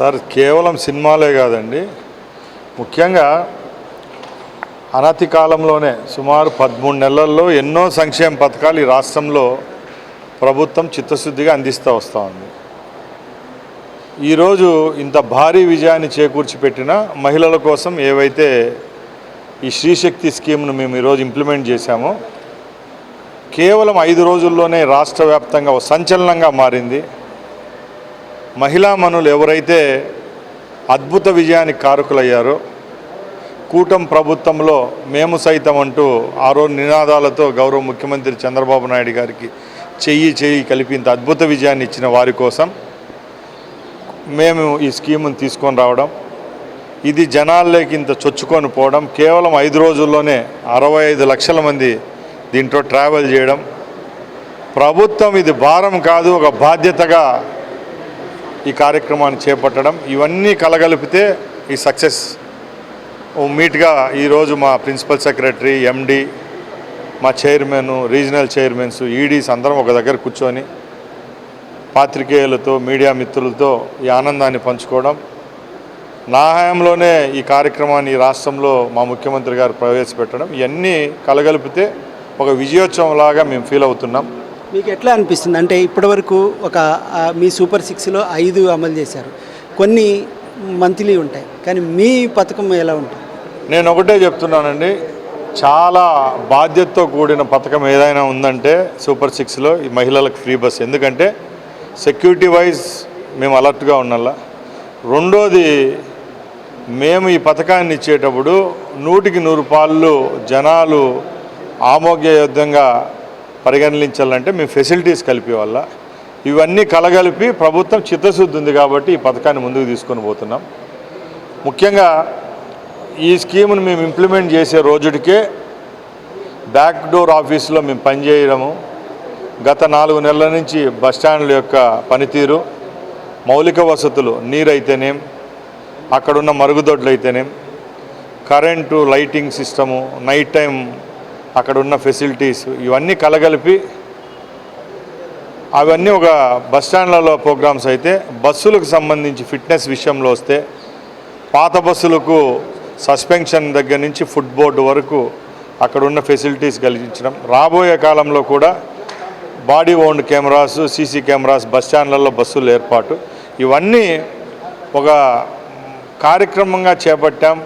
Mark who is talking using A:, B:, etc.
A: Sir కేవలం సినిమాలే కాదండి. ముఖ్యంగా అనతి కాలంలోనే సుమారు పదమూడు నెలల్లో ఎన్నో సంక్షేమ పథకాలు ఈ రాష్ట్రంలో ప్రభుత్వం చిత్తశుద్ధిగా అందిస్తూ వస్తూ ఉంది. ఈరోజు ఇంత భారీ విజయాన్ని చేకూర్చి పెట్టిన మహిళల కోసం ఏవైతే ఈ శ్రీశక్తి స్కీమ్ను మేము ఈరోజు ఇంప్లిమెంట్ చేశామో కేవలం ఐదు రోజుల్లోనే రాష్ట్ర వ్యాప్తంగా సంచలనంగా మారింది. మహిళా మనులు ఎవరైతే అద్భుత విజయానికి కారకులయ్యారో కూటం ప్రభుత్వంలో మేము సైతం అంటూ ఆ రోజు నినాదాలతో గౌరవ ముఖ్యమంత్రి చంద్రబాబు నాయుడు గారికి చెయ్యి చెయ్యి కలిపి ఇంత అద్భుత విజయాన్ని ఇచ్చిన వారి కోసం మేము ఈ స్కీమును తీసుకొని రావడం ఇది జనాల్లోకి ఇంత చొచ్చుకొని పోవడం కేవలం ఐదు రోజుల్లోనే అరవై ఐదు లక్షల మంది దీంట్లో ట్రావెల్ చేయడం ప్రభుత్వం ఇది భారం కాదు ఒక బాధ్యతగా ఈ కార్యక్రమాన్ని చేపట్టడం ఇవన్నీ కలగలిపితే ఈ సక్సెస్. మీట్గా ఈరోజు మా ప్రిన్సిపల్ సెక్రటరీ ఎండి మా చైర్మన్ రీజనల్ చైర్మన్స్ ఈడీస్ అందరం ఒక దగ్గర కూర్చొని పాత్రికేయులతో మీడియా మిత్రులతో ఈ ఆనందాన్ని పంచుకోవడం. నా హయాంలోనే ఈ కార్యక్రమాన్ని ఈ రాష్ట్రంలో మా ముఖ్యమంత్రి గారు ప్రవేశపెట్టడం. ఇవన్నీ కలగలిపితే ఒక విజయోత్సవంలాగా మేము ఫీల్ అవుతున్నాం.
B: మీకు ఎట్లా అనిపిస్తుంది? అంటే ఇప్పటివరకు ఒక మీ సూపర్ సిక్స్లో ఐదు అమలు చేశారు. కొన్ని మంత్లీ ఉంటాయి. కానీ మీ పథకం ఎలా ఉంటుంది?
A: నేను ఒకటే చెప్తున్నానండి. చాలా బాధ్యతతో కూడిన పథకం ఏదైనా ఉందంటే సూపర్ సిక్స్లో ఈ మహిళలకు ఫ్రీ బస్. ఎందుకంటే సెక్యూరిటీ వైజ్ మేము అలర్ట్గా ఉండాలా రెండోది మేము ఈ పథకాన్ని ఇచ్చేటప్పుడు నూటికి నూరు పాళ్ళు జనాలు ఆమోగ్యయుద్ధంగా పరిగణించాలంటే మేము ఫెసిలిటీస్ కలిపి వల్ల ఇవన్నీ కలగలిపి ప్రభుత్వం చిత్తశుద్ధి ఉంది కాబట్టి ఈ పథకాన్ని ముందుకు తీసుకొని పోతున్నాం. ముఖ్యంగా ఈ స్కీమ్ను మేము ఇంప్లిమెంట్ చేసే రోజుటికే బ్యాక్ డోర్ ఆఫీస్లో మేము పనిచేయడము గత నాలుగు నెలల నుంచి బస్టాండ్ల యొక్క పనితీరు మౌలిక వసతులు నీరైతేనేం అక్కడున్న మరుగుదొడ్లు అయితేనేం current lighting system night time అక్కడున్న ఫెసిలిటీస్ ఇవన్నీ కలగలిపి అవన్నీ ఒక బస్ స్టాండ్లలో ప్రోగ్రామ్స్ అయితే బస్సులకు సంబంధించి ఫిట్నెస్ విషయంలో వస్తే పాత బస్సులకు సస్పెన్షన్ దగ్గర నుంచి ఫుడ్ బోర్డు వరకు అక్కడ ఉన్న ఫెసిలిటీస్ కలిగించడం. రాబోయే కాలంలో కూడా body owned cameras CC cameras bus స్టాండ్లలో బస్సులు ఏర్పాటు. ఇవన్నీ ఒక కార్యక్రమంగా చేపట్టాం.